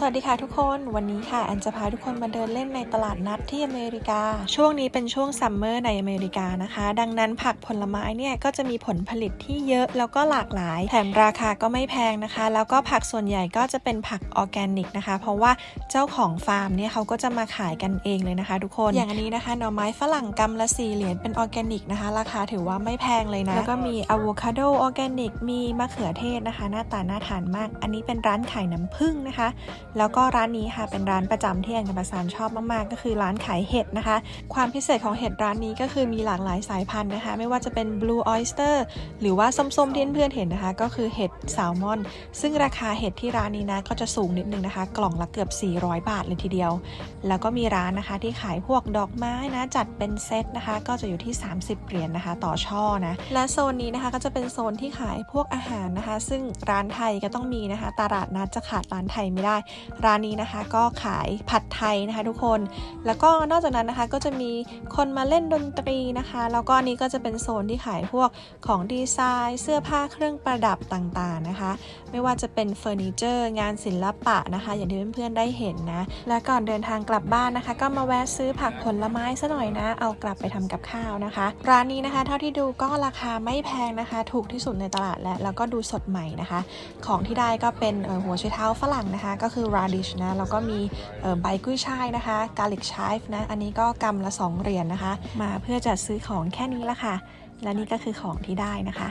สวัสดีค่ะทุกคนวันนี้ค่ะแอนจะพาทุกคนมาเดินเล่นในตลาดนัดที่อเมริกา ช่วงนี้เป็นช่วงซัมเมอร์ในอเมริกานะคะ ดังนั้นผักผลไม้เนี่ยก็จะมีผลผลิตที่เยอะแล้วก็หลากหลาย แถมราคาก็ไม่แพงนะคะ แล้วก็ผักส่วนใหญ่ก็จะเป็นผักออร์แกนิกนะคะ เพราะว่าเจ้าของฟาร์มเนี่ยเขาก็จะมาขายกันเองเลยนะคะ ทุกคนอย่างอันนี้นะคะหน่อไม้ฝรั่งกำละสี่เหรียญเป็นออร์แกนิกนะคะ ราคาถือว่าไม่แพงเลยนะแล้วก็มีอะโวคาโดออร์แกนิกมีมะเขือเทศนะคะ หน้าตาน่าทานมาก อันนี้เป็นร้านขายน้ำผึ้งนะคะแล้วก็ร้านนี้ค่ะเป็นร้านประจำที่แอนกับประสานชอบมากๆ ก็คือร้านขายเห็ดนะคะ ความพิเศษของเห็ดร้านนี้ก็คือมีหลากหลายสายพันธุ์นะคะ ไม่ว่าจะเป็น blue oyster หรือว่าส้มๆที่เพื่อนๆเห็นนะคะ ก็คือเห็ดแซลมอน ซึ่งราคาเห็ดที่ร้านนี้นะก็จะสูงนิดนึงนะคะ กล่องละเกือบ 400 บาทเลยทีเดียว แล้วก็มีร้านนะคะที่ขายพวกดอกไม้นะจัดเป็นเซตนะคะ ก็จะอยู่ที่ 30เหรียญนะคะ ต่อช่อนะและโซนนี้นะคะก็จะเป็นโซนที่ขายพวกอาหารนะคะ ซึ่งร้านไทยก็ต้องมีนะคะ ตลาดนัดจะขาดร้านไทยไม่ได้ร้านนี้นะคะก็ขายผัดไทยนะคะทุกคน แล้วก็นอกจากนั้นนะคะก็จะมีคนมาเล่นดนตรีนะคะ แล้วก็อันนี้ก็จะเป็นโซนที่ขายพวกของดีไซน์ เสื้อผ้าเครื่องประดับต่างๆนะคะ ไม่ว่าจะเป็นเฟอร์นิเจอร์ งานศิลปะนะคะ อย่างที่เพื่อนๆได้เห็นนะ และก่อนเดินทางกลับบ้านนะคะ ก็มาแวะซื้อผักผลไม้ซะหน่อยนะ เอากลับไปทำกับข้าวนะคะ ร้านนี้นะคะเท่าที่ดูก็ราคาไม่แพงนะคะ ถูกที่สุดในตลาดและแล้วก็ดูสดใหม่นะคะ ของที่ได้ก็เป็นหัวไชเท้าฝรั่งนะคะ ก็คือ radish นะแล้วก็มีใบกุ้ยช่ายนะคะ garlic chive นะ อันนี้ก็กำละ 2 เหรียญนะคะ มาเพื่อจะซื้อของแค่นี้ละค่ะ และนี่ก็คือของที่ได้นะคะ